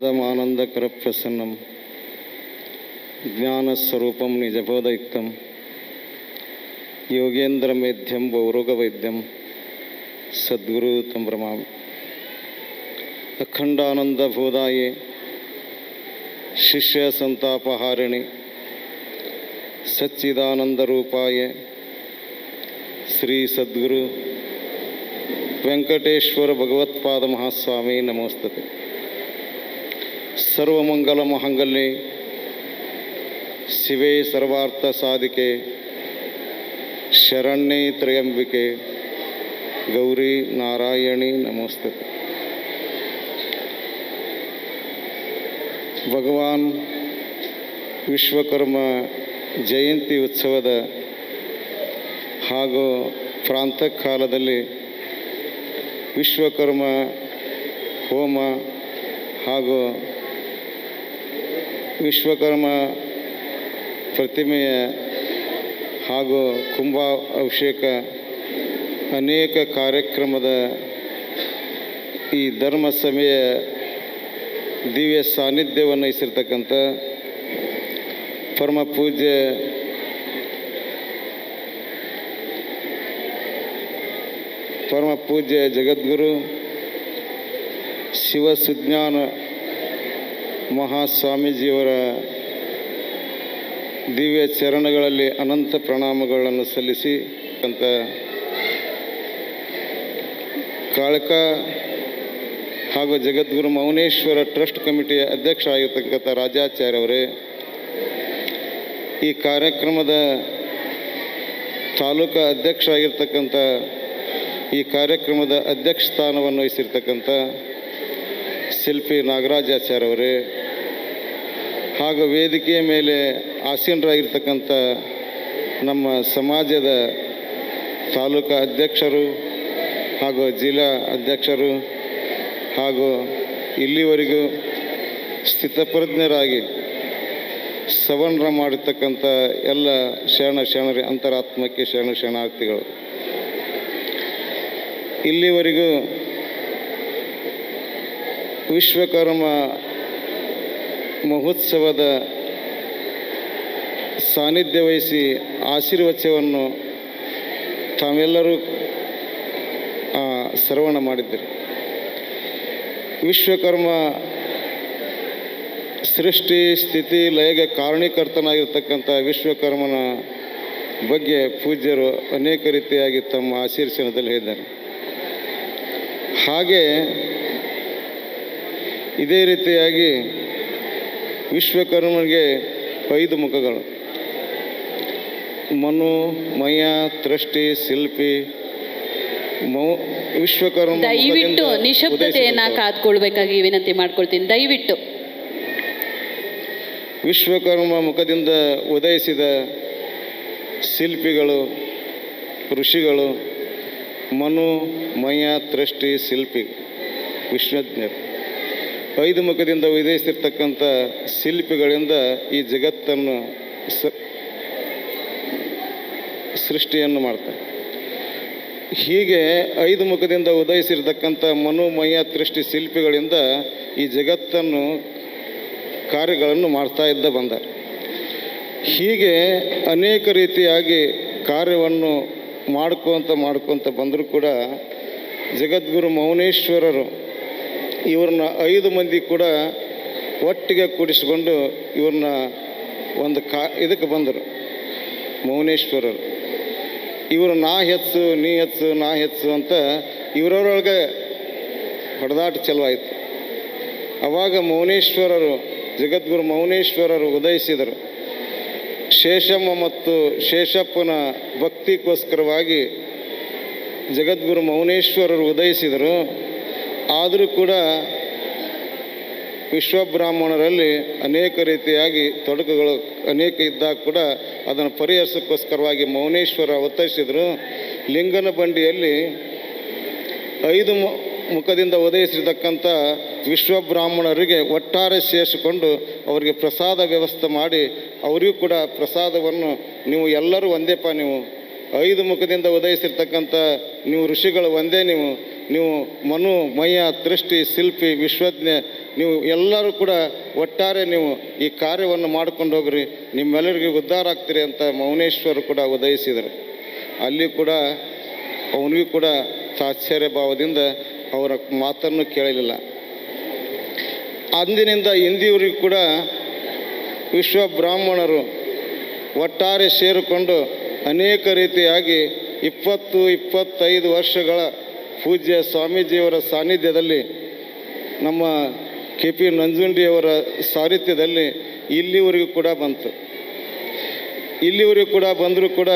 ఆనందకరప్రసన్నం జ్ఞానస్వరూపం నిజబోధయుక్తం యోగేంద్రమేద్యం పౌరోగవైద్యం సద్గురు తం బ్రమామి అఖండానందబోధాయే శిష్యసంతాపహారిణి సచ్చిదానందరూపాయ శ్రీ సద్గురు వెంకటేశ్వర భగవత్పాద మహాస్వామి నమోస్తతే ಸರ್ವಮಂಗಲ ಮಹಂಗಲ್ಯೆ ಶಿವೇ ಸರ್ವಾರ್ಥ ಸಾಧಿಕೆ ಶರಣ್ಯ ತ್ರಯಂಬಿಕೆ ಗೌರಿ ನಾರಾಯಣಿ ನಮಸ್ತೆ. ಭಗವಾನ್ ವಿಶ್ವಕರ್ಮ ಜಯಂತಿ ಉತ್ಸವದ ಹಾಗೂ ಪ್ರಾಂತ ಕಾಲದಲ್ಲಿ ವಿಶ್ವಕರ್ಮ ಹೋಮ ಹಾಗೂ ವಿಶ್ವಕರ್ಮ ಪ್ರತಿಮೆಯ ಹಾಗೂ ಕುಂಭ ಅಭಿಷೇಕ ಅನೇಕ ಕಾರ್ಯಕ್ರಮದ ಈ ಧರ್ಮ ಸಮಯ ದಿವ್ಯ ಸಾನ್ನಿಧ್ಯವನ್ನು ವಹಿಸಿರ್ತಕ್ಕಂಥ ಪರಮ ಪೂಜ್ಯ ಪರಮ ಪೂಜ್ಯ ಜಗದ್ಗುರು ಶಿವಸುಜ್ಞಾನ ಮಹಾಸ್ವಾಮೀಜಿಯವರ ದಿವ್ಯ ಚರಣಗಳಲ್ಲಿ ಅನಂತ ಪ್ರಣಾಮಗಳನ್ನು ಸಲ್ಲಿಸಿ ಅಂತ ಕಾಳಕ ಹಾಗೂ ಜಗದ್ಗುರು ಮೌನೇಶ್ವರ ಟ್ರಸ್ಟ್ ಕಮಿಟಿಯ ಅಧ್ಯಕ್ಷ ಆಗಿರ್ತಕ್ಕಂಥ ರಾಜಾಚಾರ್ಯ ಅವರೇ, ಈ ಕಾರ್ಯಕ್ರಮದ ತಾಲೂಕು ಅಧ್ಯಕ್ಷ ಆಗಿರ್ತಕ್ಕಂಥ ಈ ಕಾರ್ಯಕ್ರಮದ ಅಧ್ಯಕ್ಷ ಸ್ಥಾನವನ್ನು ವಹಿಸಿರ್ತಕ್ಕಂಥ ಶಿಲ್ಪಿ ನಾಗರಾಜಾಚಾರ್ಯ ಅವರೇ ಹಾಗೂ ವೇದಿಕೆಯ ಮೇಲೆ ಆಸೀನರಾಗಿರ್ತಕ್ಕಂಥ ನಮ್ಮ ಸಮಾಜದ ತಾಲೂಕು ಅಧ್ಯಕ್ಷರು ಹಾಗೂ ಜಿಲ್ಲಾ ಅಧ್ಯಕ್ಷರು ಹಾಗೂ ಇಲ್ಲಿವರೆಗೂ ಸ್ಥಿತಪ್ರಜ್ಞರಾಗಿ ಸವರ್ಣ ಮಾಡಿರ್ತಕ್ಕಂಥ ಎಲ್ಲ ಶರಣ ಶರಣರಿ, ಅಂತರಾತ್ಮಕ್ಕೆ ಶರಣ ಶರಣಾರ್ಥಿಗಳು. ಇಲ್ಲಿವರೆಗೂ ವಿಶ್ವಕರ್ಮ ಮಹೋತ್ಸವದ ಸಾನ್ನಿಧ್ಯ ವಹಿಸಿ ಆಶೀರ್ವಚವನ್ನು ತಾವೆಲ್ಲರೂ ಶ್ರವಣ ಮಾಡಿದ್ದರು. ವಿಶ್ವಕರ್ಮ ಸೃಷ್ಟಿ ಸ್ಥಿತಿ ಲಯಗೆ ಕಾರಣೀಕರ್ತನಾಗಿರ್ತಕ್ಕಂಥ ವಿಶ್ವಕರ್ಮನ ಬಗ್ಗೆ ಪೂಜ್ಯರು ಅನೇಕ ರೀತಿಯಾಗಿ ತಮ್ಮ ಆಶೀರ್ಷಣದಲ್ಲಿ ಹೇಳಿದ್ದಾರೆ. ಹಾಗೆ ಇದೇ ರೀತಿಯಾಗಿ ವಿಶ್ವಕರ್ಮನಿಗೆ ಐದು ಮುಖಗಳು. ಮನು ಮಯ ತೃಷ್ಟಿ ಶಿಲ್ಪಿ ವಿಶ್ವಕರ್ಮ ದಯವಿಟ್ಟು ನಿಶಬ್ದತೆಯನ್ನ ಕಾದ್ಕೊಳ್ಬೇಕಾಗಿ ವಿನಂತಿ ಮಾಡ್ಕೊಳ್ತೀನಿ. ದಯವಿಟ್ಟು. ವಿಶ್ವಕರ್ಮ ಮುಖದಿಂದ ಉದಯಿಸಿದ ಶಿಲ್ಪಿಗಳು ಋಷಿಗಳು ಮನು ಮಯ ತೃಷ್ಟಿ ಶಿಲ್ಪಿ ವಿಶ್ವಜ್ಞರು. ಐದು ಮುಖದಿಂದ ಉದಯಿಸಿರ್ತಕ್ಕಂಥ ಶಿಲ್ಪಿಗಳಿಂದ ಈ ಜಗತ್ತನ್ನು ಸೃಷ್ಟಿಯನ್ನು ಮಾಡ್ತಾರೆ. ಹೀಗೆ ಐದು ಮುಖದಿಂದ ಉದಯಿಸಿರ್ತಕ್ಕಂಥ ಮನೋಮಯ ದೃಷ್ಟಿ ಶಿಲ್ಪಿಗಳಿಂದ ಈ ಜಗತ್ತನ್ನು ಕಾರ್ಯಗಳನ್ನು ಮಾಡ್ತಾ ಇದ್ದ ಬಂದ. ಹೀಗೆ ಅನೇಕ ರೀತಿಯಾಗಿ ಕಾರ್ಯವನ್ನು ಮಾಡ್ಕೊತ ಮಾಡ್ಕೊತ ಬಂದರೂ ಕೂಡ ಜಗದ್ಗುರು ಮೌನೇಶ್ವರರು ಇವ್ರನ್ನ ಐದು ಮಂದಿ ಕೂಡ ಒಟ್ಟಿಗೆ ಕೂಡಿಸಿಕೊಂಡು ಇವ್ರನ್ನ ಒಂದು ಕಾ, ಇದಕ್ಕೆ ಬಂದರು. ಮೌನೇಶ್ವರರು. ಇವರು ನಾ ಹೆಚ್ಚು ನೀ ಹೆಚ್ಚು ನಾ ಹೆಚ್ಚು ಅಂತ ಇವರೊಳಗೆ ಹೊಡೆದಾಟ ಚಲುವಾಯಿತು ಅವಾಗ ಮೌನೇಶ್ವರರು, ಜಗದ್ಗುರು ಮೌನೇಶ್ವರರು ಉದಯಿಸಿದರು. ಶೇಷಮ್ಮ ಮತ್ತು ಶೇಷಪ್ಪನ ಭಕ್ತಿಗೋಸ್ಕರವಾಗಿ ಜಗದ್ಗುರು ಮೌನೇಶ್ವರರು ಉದಯಿಸಿದರು. ಆದರೂ ಕೂಡ ವಿಶ್ವಬ್ರಾಹ್ಮಣರಲ್ಲಿ ಅನೇಕ ರೀತಿಯಾಗಿ ತೊಡಕುಗಳು ಅನೇಕ ಇದ್ದಾಗ ಕೂಡ ಅದನ್ನು ಪರಿಹರಿಸೋಕ್ಕೋಸ್ಕರವಾಗಿ ಮೌನೇಶ್ವರ ಒತ್ತಾಯಿಸಿದರು. ಲಿಂಗನ ಬಂಡಿಯಲ್ಲಿ ಐದು ಮುಖದಿಂದ ಉದಯಿಸಿರ್ತಕ್ಕಂಥ ವಿಶ್ವಬ್ರಾಹ್ಮಣರಿಗೆ ಒಟ್ಟಾರೆ ಸೇರಿಸಿಕೊಂಡು ಅವರಿಗೆ ಪ್ರಸಾದ ವ್ಯವಸ್ಥೆ ಮಾಡಿ ಅವರಿಗೂ ಕೂಡ ಪ್ರಸಾದವನ್ನು ನೀವು ಎಲ್ಲರೂ ಒಂದೇಪ ನೀವು ಐದು ಮುಖದಿಂದ ಉದಯಿಸಿರ್ತಕ್ಕಂಥ ನೀವು ಋಷಿಗಳು ಒಂದೇ ನೀವು ನೀವು ಮನು ಮಯ ದೃಷ್ಟಿ ಶಿಲ್ಪಿ ವಿಶ್ವಜ್ಞೆ, ನೀವು ಎಲ್ಲರೂ ಕೂಡ ಒಟ್ಟಾರೆ ನೀವು ಈ ಕಾರ್ಯವನ್ನು ಮಾಡ್ಕೊಂಡು ಹೋಗ್ರಿ. ನಿಮ್ಮೆಲ್ಲರಿಗೂ ಉದ್ಧಾರ ಆಗ್ತೀರಿ ಅಂತ ಮೌನೇಶ್ವರು ಕೂಡ ಉದಯಿಸಿದರು ಅಲ್ಲಿ ಕೂಡ ಅವನಿಗೂ ಕೂಡ ತಾತ್ಸರ್ಯ ಭಾವದಿಂದ ಅವರ ಮಾತನ್ನು ಕೇಳಲಿಲ್ಲ. ಅಂದಿನಿಂದ ಹಿಂದಿಯವರಿಗೂ ಕೂಡ ವಿಶ್ವ ಬ್ರಾಹ್ಮಣರು ಒಟ್ಟಾರೆ ಸೇರಿಕೊಂಡು ಅನೇಕ ರೀತಿಯಾಗಿ ಇಪ್ಪತ್ತು, ಇಪ್ಪತ್ತೈದು ವರ್ಷಗಳ ಪೂಜ್ಯ ಸ್ವಾಮೀಜಿಯವರ ಸಾನ್ನಿಧ್ಯದಲ್ಲಿ, ನಮ್ಮ ಕೆ ಪಿ ನಂಜುಂಡಿಯವರ ಸಾರಥ್ಯದಲ್ಲಿ ಇಲ್ಲಿವರೆಗೂ ಕೂಡ ಬಂತು. ಇಲ್ಲಿವರೆಗೂ ಕೂಡ ಬಂದರೂ ಕೂಡ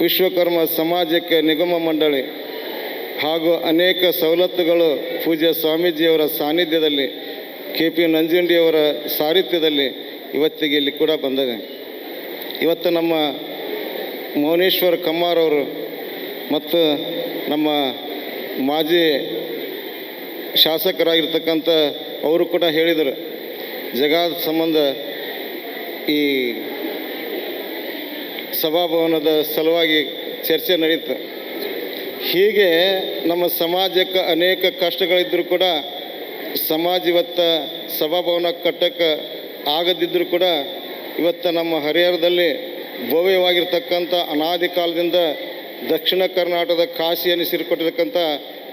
ವಿಶ್ವಕರ್ಮ ಸಮಾಜಕ್ಕೆ ನಿಗಮ ಮಂಡಳಿ ಹಾಗೂ ಅನೇಕ ಸವಲತ್ತುಗಳು ಪೂಜ್ಯ ಸ್ವಾಮೀಜಿಯವರ ಸಾನ್ನಿಧ್ಯದಲ್ಲಿ ಕೆ ಪಿ ನಂಜುಂಡಿಯವರ ಸಾರಥ್ಯದಲ್ಲಿ ಇವತ್ತಿಗೆ ಇಲ್ಲಿ ಕೂಡ ಬಂದಿದೆ. ಇವತ್ತು ನಮ್ಮ ಮೌನೇಶ್ವರ ಕಮ್ಮಾರವರು ಮತ್ತು ನಮ್ಮ ಮಾಜಿ ಶಾಸಕರಾಗಿರ್ತಕ್ಕಂಥ ಅವರು ಕೂಡ ಹೇಳಿದರು, ಜಗಾದ ಸಂಬಂಧ ಈ ಸಭಾಭವನದ ಸಲುವಾಗಿ ಚರ್ಚೆ ನಡೆಯುತ್ತೆ ಹೀಗೆ ನಮ್ಮ ಸಮಾಜಕ್ಕೆ ಅನೇಕ ಕಷ್ಟಗಳಿದ್ದರೂ ಕೂಡ ಸಮಾಜ ಇವತ್ತ ಸಭಾಭವನ ಕಟ್ಟಕ್ಕೆ ಆಗದಿದ್ದರೂ ಕೂಡ, ಇವತ್ತು ನಮ್ಮ ಹರಿಹರದಲ್ಲಿ ಭವ್ಯವಾಗಿರ್ತಕ್ಕಂಥ ಅನಾದಿ ಕಾಲದಿಂದ ದಕ್ಷಿಣ ಕರ್ನಾಟಕದ ಕಾಶಿಯನ್ನು ಸೇರಿಕೊಟ್ಟಿರ್ತಕ್ಕಂಥ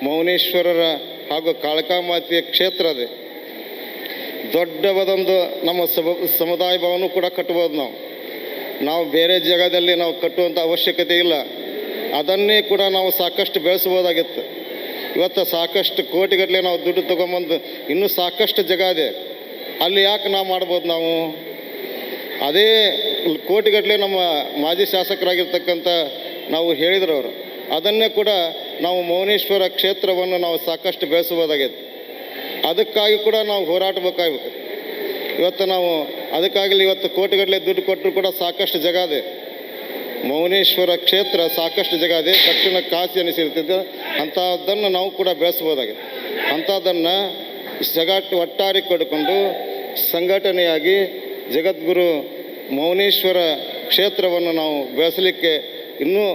ಮೌನೇಶ್ವರರ ಹಾಗೂ ಕಾಳಕಾಮಾತೆಯ ಕ್ಷೇತ್ರ ಅದೇ. ದೊಡ್ಡವಾದೊಂದು ನಮ್ಮ ಸಮುದಾಯ ಭವನ ಕೂಡ ಕಟ್ಬೋದು ನಾವು. ನಾವು ಬೇರೆ ಜಾಗದಲ್ಲಿ ನಾವು ಕಟ್ಟುವಂಥ ಅವಶ್ಯಕತೆ ಇಲ್ಲ. ಅದನ್ನೇ ಕೂಡ ನಾವು ಸಾಕಷ್ಟು ಬೆಳೆಸ್ಬೋದಾಗಿತ್ತು ಇವತ್ತು ಸಾಕಷ್ಟು ಕೋಟಿಗಟ್ಟಲೆ ನಾವು ದುಡ್ಡು ತೊಗೊಂಬಂದು ಇನ್ನೂ ಸಾಕಷ್ಟು ಜಾಗ ಇದೆ ಅಲ್ಲಿ ಯಾಕೆ ನಾವು ಮಾಡ್ಬೋದು ನಾವು? ಅದೇ ಕೋಟಿಗಟ್ಟಲೆ ನಮ್ಮ ಮಾಜಿ ಶಾಸಕರಾಗಿರ್ತಕ್ಕಂಥ ನಾವು ಹೇಳಿದ್ರು ಅವರು. ಅದನ್ನೇ ಕೂಡ ನಾವು ಮೌನೇಶ್ವರ ಕ್ಷೇತ್ರವನ್ನು ನಾವು ಸಾಕಷ್ಟು ಬೆಳೆಸಬಹುದಾಗಿತ್ತು. ಅದಕ್ಕಾಗಿ ಕೂಡ ನಾವು ಹೋರಾಟಬೇಕಾಗಬೇಕು. ಇವತ್ತು ನಾವು ಅದಕ್ಕಾಗಲಿ ಇವತ್ತು ಕೋಟಿಗಟ್ಟಲೆ ದುಡ್ಡು ಕೊಟ್ಟರು ಕೂಡ ಸಾಕಷ್ಟು ಜಾಗ ಇದೆ. ಮೌನೇಶ್ವರ ಕ್ಷೇತ್ರ ಸಾಕಷ್ಟು ಜಾಗ ಇದೆ. ದಕ್ಷಿಣ ಕಾಶಿ ಅನಿಸಿರ್ತದೆ ಅಂಥದ್ದನ್ನು ನಾವು ಕೂಡ ಬೆಳೆಸ್ಬೋದಾಗಿದೆ ಅಂಥದ್ದನ್ನು ಜಗಟ್ಟು ಒಟ್ಟಾರೆ ಕೊಡಿಕೊಂಡು ಸಂಘಟನೆಯಾಗಿ ಜಗದ್ಗುರು ಮೌನೇಶ್ವರ ಕ್ಷೇತ್ರವನ್ನು ನಾವು ಬೆಳೆಸಲಿಕ್ಕೆ ಇನ್ನೂ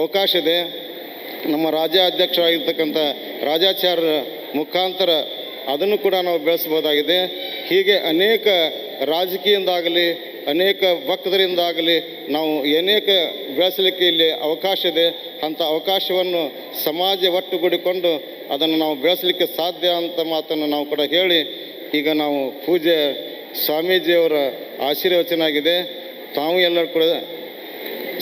ಅವಕಾಶ ಇದೆ. ನಮ್ಮ ರಾಜ್ಯಾಧ್ಯಕ್ಷರಾಗಿರ್ತಕ್ಕಂಥ ರಾಜಾಚಾರ್ಯರ ಮುಖಾಂತರ ಅದನ್ನು ಕೂಡ ನಾವು ಬೆಳೆಸ್ಬೋದಾಗಿದೆ ಹೀಗೆ ಅನೇಕ ರಾಜಕೀಯದಿಂದಾಗಲಿ, ಅನೇಕ ಭಕ್ತರಿಂದಾಗಲಿ ನಾವು ಅನೇಕ ಬೆಳೆಸಲಿಕ್ಕೆ ಇಲ್ಲಿ ಅವಕಾಶ ಇದೆ. ಅಂಥ ಅವಕಾಶವನ್ನು ಸಮಾಜ ಒಟ್ಟುಗೂಡಿಕೊಂಡು ಅದನ್ನು ನಾವು ಬೆಳೆಸಲಿಕ್ಕೆ ಸಾಧ್ಯ ಅಂತ ಮಾತನ್ನು ನಾವು ಕೂಡ ಹೇಳಿ, ಈಗ ನಾವು ಪೂಜೆ ಸ್ವಾಮೀಜಿಯವರ ಆಶೀರ್ವಚನ ಆಗಿದೆ. ತಾವು ಎಲ್ಲರೂ ಕೂಡ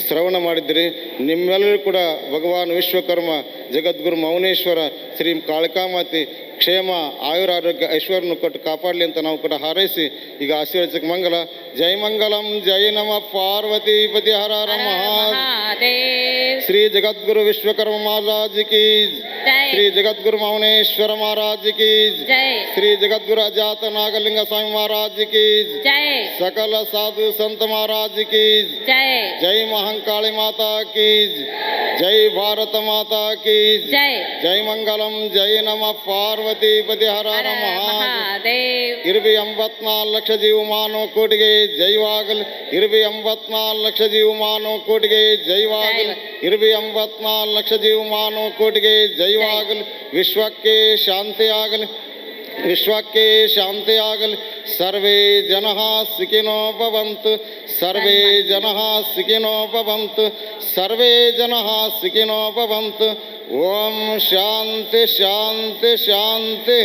ಶ್ರವಣ ಮಾಡಿದ್ರಿ ನಿಮ್ಮೆಲ್ಲರೂ ಕೂಡ ಭಗವಾನ್ ವಿಶ್ವಕರ್ಮ ಜಗದ್ಗುರು ಮೌನೇಶ್ವರ ಶ್ರೀ ಕಾಳಿಕಾಮಾತಿ ಕ್ಷೇಮ ಆಯುರಾರೋಗ್ಯ ಐಶ್ವರ್ಯನ್ನು ಕೊಟ್ಟು ಕಾಪಾಡಲಿ ಅಂತ ನಾವು ಕೂಡ ಹಾರೈಸಿ ಈಗ ಆಶೀರ್ವಚಕ ಮಂಗಲ. ಜೈ ಮಂಗಲಂ ಜೈ ನಮ ಪಾರ್ವತಿ ಪತಿ ಹರ ಶ್ರೀ ಜಗದ್ಗುರು ವಿಶ್ವಕರ್ಮ ಮಹಾರಾಜ್ ಕಿ ಜೈ ಶ್ರೀ ಜಗದ್ಗುರು ಮೌನೇಶ್ವರ ಮಹಾರಾಜ್ ಕಿ ಜೈ ಶ್ರೀ ಜಗದ್ಗುರು ಅಜಾತ ನಾಗಲಿಂಗ ಸ್ವಾಮಿ ಮಹಾರಾಜ್ ಕಿ ಜೈ ಸಕಲ ಸಾಧು ಸಂತ ಮಹಾರಾಜ್ ಕಿ ಜೈ जय महाकाली माता की जय भारत माता की ಜೈ जय मंगलम जय नम पार्वती पति हर ಹರ हर ಮಹಾ ಮಹಾದೇವ್ ಇರ್ಬಿ ಎಂಬತ್ನಾಲ್ಕು ಲಕ್ಷ ಜೀವ ಮಾನವ ಕೋಟಿಗೆ ಜೈವಾಗಲ್ ಇರ್ಬಿ ಎಂಬತ್ನಾಲ್ಕು ಲಕ್ಷ ಜೀವ ಮಾನವ ಕೋಟಿಗೆ ಜೈವಾಗಲ್ ಇರ್ಬಿ ಎಂಬತ್ನಾಲ್ಕು ಲಕ್ಷ ಜೀವ ಮಾನವ ಕೋಟಿಗೆ ಜೈವಾಗಲ್ ವಿಶ್ವಕ್ಕೆ ಶಾಂತಿ ಆಗಲಿ ವಿಶ್ವಕ್ಕೆ ಶಾಂತಿ ಆಗಲಿ ಸರ್ವೇ ಜನ ಸುಖಿನೋ ಭವಂತು ಸರ್ವೇ ಜನ ಸುಖಿನೋ ಭವಂತು ಸರ್ವೇ ಜನ ಸುಖಿನೋ ಭವಂತು ಓಂ ಶಾಂತಿ ಶಾಂತಿ ಶಾಂತಿ